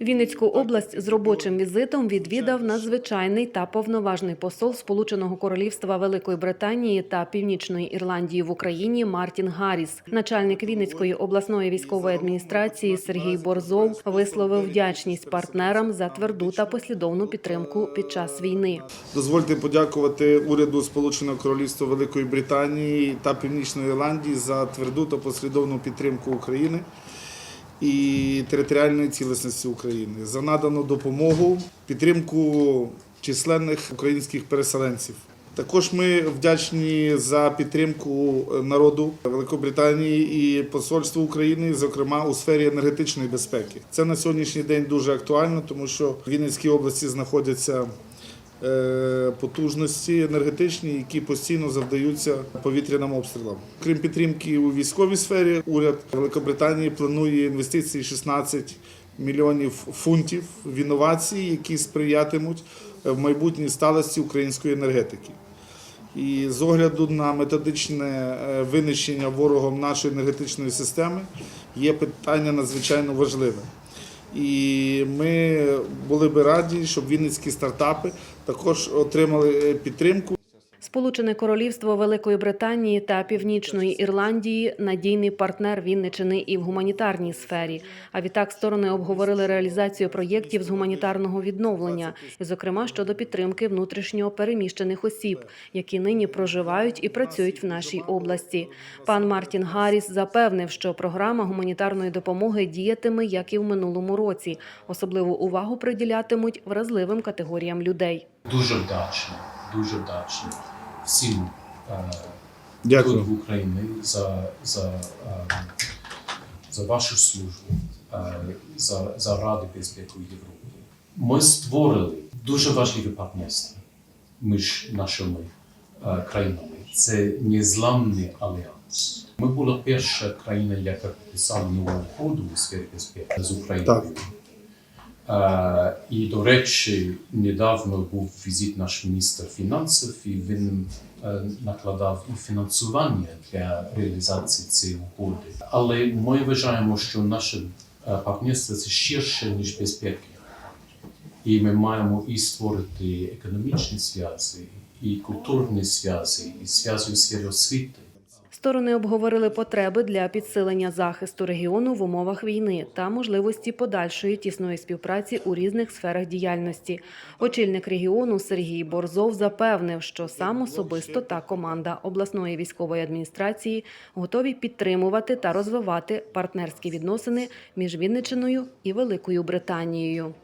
Вінницьку область з робочим візитом відвідав надзвичайний та повноважний посол Сполученого Королівства Великої Британії та Північної Ірландії в Україні Мартін Гарріс. Начальник Вінницької обласної військової адміністрації Сергій Борзов висловив вдячність партнерам за тверду та послідовну підтримку під час війни. Дозвольте подякувати уряду Сполученого Королівства Великої Британії та Північної Ірландії за тверду та послідовну підтримку України і територіальної цілісності України, за надану допомогу, підтримку численних українських переселенців. Також ми вдячні за підтримку народу Великобританії і посольству України, зокрема у сфері енергетичної безпеки. Це на сьогоднішній день дуже актуально, тому що в Вінницькій області знаходяться потужності енергетичні, які постійно завдаються повітряним обстрілам. Крім підтримки у військовій сфері, уряд Великобританії планує інвестиції 16 мільйонів фунтів в інновації, які сприятимуть в майбутній сталості української енергетики. І з огляду на методичне е, винищення ворогом нашої енергетичної системи є питання надзвичайно важливе. І ми були би раді, щоб вінницькі стартапи також отримали е, підтримку. Сполучене Королівство Великої Британії та Північної Ірландії надійний партнер Вінничини і в гуманітарній сфері. А відтак сторони обговорили реалізацію проєктів з гуманітарного відновлення, зокрема щодо підтримки внутрішньо переміщених осіб, які нині проживають і працюють в нашій області. Пан Мартін Гарріс запевнив, що програма гуманітарної допомоги діятиме як і в минулому році. Особливу увагу приділятимуть вразливим категоріям людей. Дуже вдячний, дуже вдячний всім е, Дякую. в Україні за, за, е, за вашу службу, е, за, за Раду безпеки Європи. Ми створили дуже важливе партнерство між нашими країнами. Це незламний альянс. Ми була перша країна, яка підписала нову угоду у сфері безпеки з Україною. Е, І, до речі, недавно був візит наш міністр фінансів, і він е, накладав фінансування для реалізації цієї угоди. Але ми вважаємо, що наше е, партнерство це ширше, ніж безпеки. І ми маємо і створити економічні зв'язки, і культурні зв'язки, і зв'язки у сфері освіти. Сторони обговорили потреби для підсилення захисту регіону в умовах війни та можливості подальшої тісної співпраці у різних сферах діяльності. Очільник регіону Сергій Борзов запевнив, що сам особисто та команда обласної військової адміністрації готові підтримувати та розвивати партнерські відносини між Вінничиною і Великою Британією.